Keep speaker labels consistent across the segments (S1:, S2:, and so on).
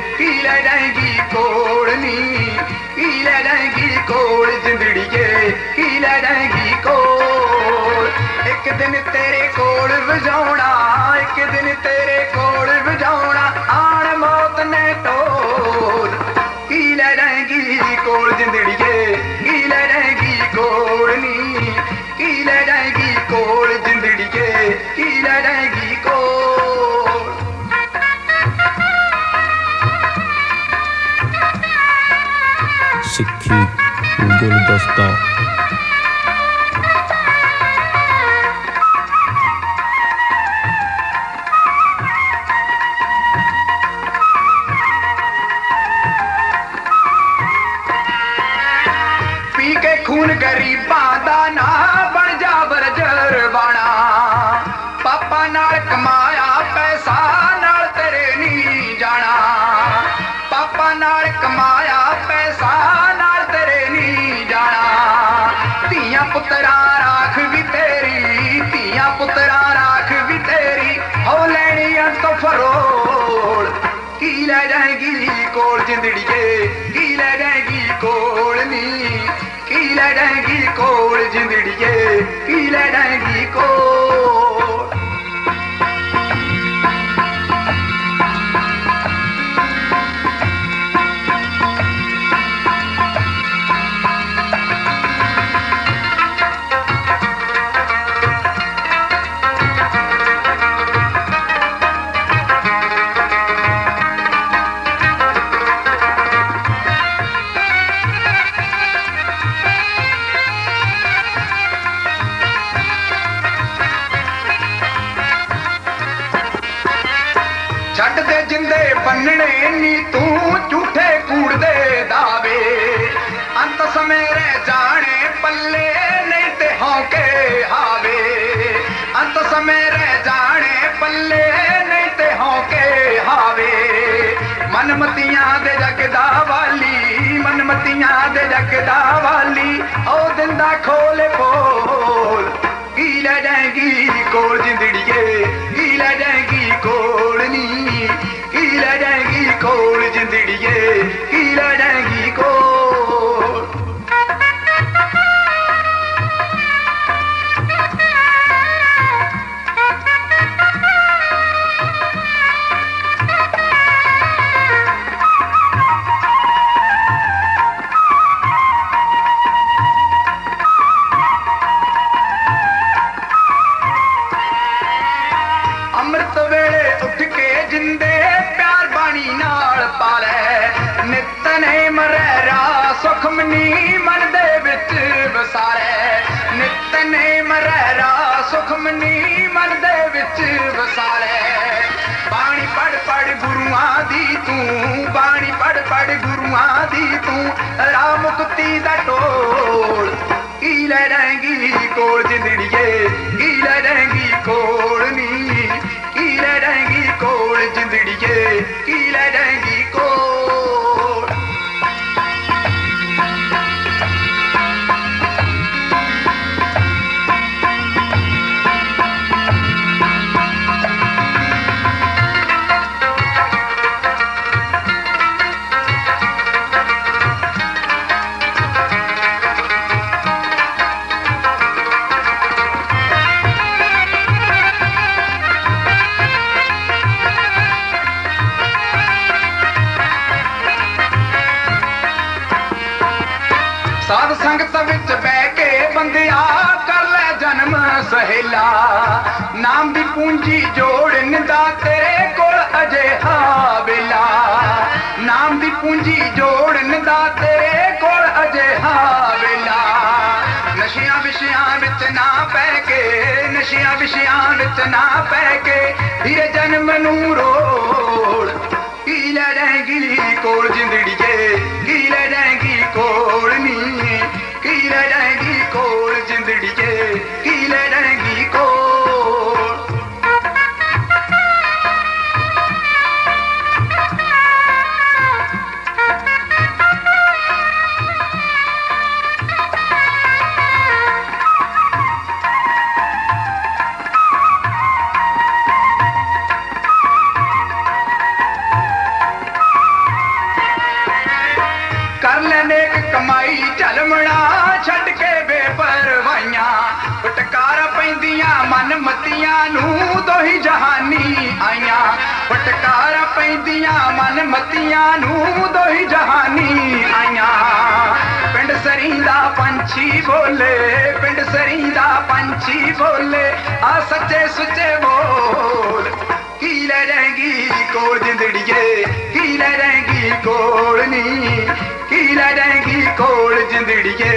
S1: ਜਿੰਦੜੀਏ ਕੀ ਲੈ ਕੋਲ ਨੀ। ਕੀ ਲੈ ਜਾਏਗੀ ਕੋਲ ਜਿੰਦੜੀਏ? ਕੀ ਲੈ ਜਾਏਗੀ ਕੋਲ? ਇੱਕ ਦਿਨ ਤੇਰੇ ਕੋਲ ਵਜਾਉਣਾ, ਇੱਕ ਦਿਨ ਤੇਰੇ ਕੋਲ ਵਜਾਉਣਾ ਆਣ ਮੌਤ ਨੇ ਢੋਲ ਕੀ ਲੈ ਜਾਏਗੀ ਕੋਲ ਜਿੰਦੜੀਏ? ਕੀ ਲੈ ਕੋਲ ਨੀ? ਕੀ ਲੈ ਜਾਏਗੀ ਕੋਲ ਜਿੰਦੜੀਏ? ਕੀ ਲੈ ਕੋਲ? ਖੂਨ ਗਰੀਬਾਂ ਦਾ ਨਾ ਬਣ ਜਾ ਬਰਜਰ ਬਾਣਾ। ਪਾਪਾ ਨਾਲ ਕਮਾਇਆ, ਪੈਸਾ ਨਾਲ ਤੇਰੇ ਨਹੀਂ ਜਾਣਾ। ਪਾਪਾ ਨਾਲ ਕਮਾਇਆ, ਪੈਸਾ ਨਾਲ ਤੇਰੇ ਨਹੀਂ ਜਾਣਾ। ਧੀਆਂ ਪੁੱਤਰਾਂ, ਰਾਖ ਵੀ ਤੇਰੀ, ਧੀਆਂ ਪੁੱਤਰਾਂ, ਰਾਖ ਵੀ ਤੇਰੀ। ਹੋ ਲੈਣੀ ਤੋਂ ਫਰੋਲ, ਕੀ ਲੈ ਜਾਏਗੀ ਕੋਲ ਜਿੰਦੜੀਏ? ਕੀ ਲੈ ਜਾਏਗੀ ਕੋਲ ਨੀ? ਕੀ ਲੈ ਜਾਏਗੀ ਕੋਲ ਜਿੰਦੜੀਏ ਨੀ ਤੂੰ ਝੂਠੇ ਕੂੜਦੇ ਦਾਵੇ ਅੰਤ ਸਮੇਂ ਰਹਿ ਜਾਣੇ ਪੱਲੇ ਨਹੀਂ ਤੇ ਹੌਕੇ ਹਾਵੇ। ਅੰਤ ਸਮੇਂ ਰਹਿ ਜਾਣੇ ਪੱਲੇ ਨਹੀਂ ਤੇ ਹੌਕੇ ਹਾਵੇ। ਮਨਮਤੀਆਂ ਦੇ ਜਗਦਾ ਵਾਲੀ, ਮਨਮਤੀਆਂ ਦੇ ਜਗਦਾ ਵਾਲੀ, ਉਹ ਦਿੰਦਾ ਖੋਲੇ ਬੋਲ ਕੀ ਲੈ ਜਾਏਗੀ ਕੋਲ ਜਿੰਦੜੀਏ, ਕੀ ਲੈ ਜਾਏਗੀ ਕੋਲ ਨੀ। ਕੋਲ ਜਿੰਦੜੀਏ ਕੀ ਲੈ ਜਾਏਗੀ ਕੋਲ? ਸੁਖਮਨੀ ਮਨ ਦੇ ਵਿੱਚ ਵਸਾਰੇ ਨਿਤ ਨੇ ਮਰੈ ਰਾ ਸੁਖਮਨੀ ਮਨ ਦੇ ਵਿੱਚ ਵਸਾਰੇ ਬਾਣੀ ਪੜ ਪੜ ਗੁਰੂਆਂ ਦੀ ਤੂੰ ਬਾਣੀ ਪੜ ਪੜ ਗੁਰੂਆਂ ਦੀ ਤੂੰ ਰਾ ਮੁਕਤੀ ਦਾ ਢੋਲ ਕੀ ਲੈ ਜਾਏਗੀ ਕੋਲ ਜਿੰਦੜੀਏ ਕੀ ਲੈ ਸੰਗਤ ਵਿੱਚ ਬਹਿ ਕੇ ਬੰਦਿਆ ਕਰ ਲੈ ਜਨਮ ਸਹੇਲਾ। ਨਾਮ ਦੀ ਪੂੰਜੀ ਜੋੜਨ ਦਾ ਤੇਰੇ ਕੋਲ ਅਜੇ ਵੇਲਾ। ਨਾਮ ਦੀ ਪੂੰਜੀ ਜੋੜਨ ਦਾ ਤੇਰੇ ਕੋਲ ਅਜੇ ਵੇਲਾ। ਨਸ਼ਿਆਂ ਵਿਸ਼ਿਆਂ ਵਿੱਚ ਨਾ ਪੈ ਕੇ, ਨਸ਼ਿਆਂ ਵਿਸ਼ਿਆਂ ਵਿੱਚ ਨਾ ਪੈ ਕੇ ਧੀਰੇ ਜਨਮ ਨੂੰ ਰੋੜ ਕੀ ਲੈ ਜਾਏਗੀ ਕੋਲ ਜਿੰਦੜੀਏ, ਕੀ ਲੈ ਜਾਏਗੀ ਕੋਲ ਨੀ ਕੀ ਲੈ ਜਾਏਗੀ जान मतिया दो ही जहानी आया। फटकार पैदिया मन मतिया दो ही जहानी आया। पिंड सरीदा पंछी बोले पिंड सरीदा पंछी बोले आ सचे सुचे बोल। കീലരകി കോൾ ചിന്തിടിയേ കീലരകി കോൾ നീ. കീലരകി കോൾ ചിന്തിടിയേ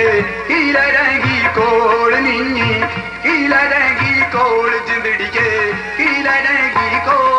S1: കീലരകി കോൾ നീ. കീലരകി കോൾ ചിന്തിടിയേ കീലരകി കോൾ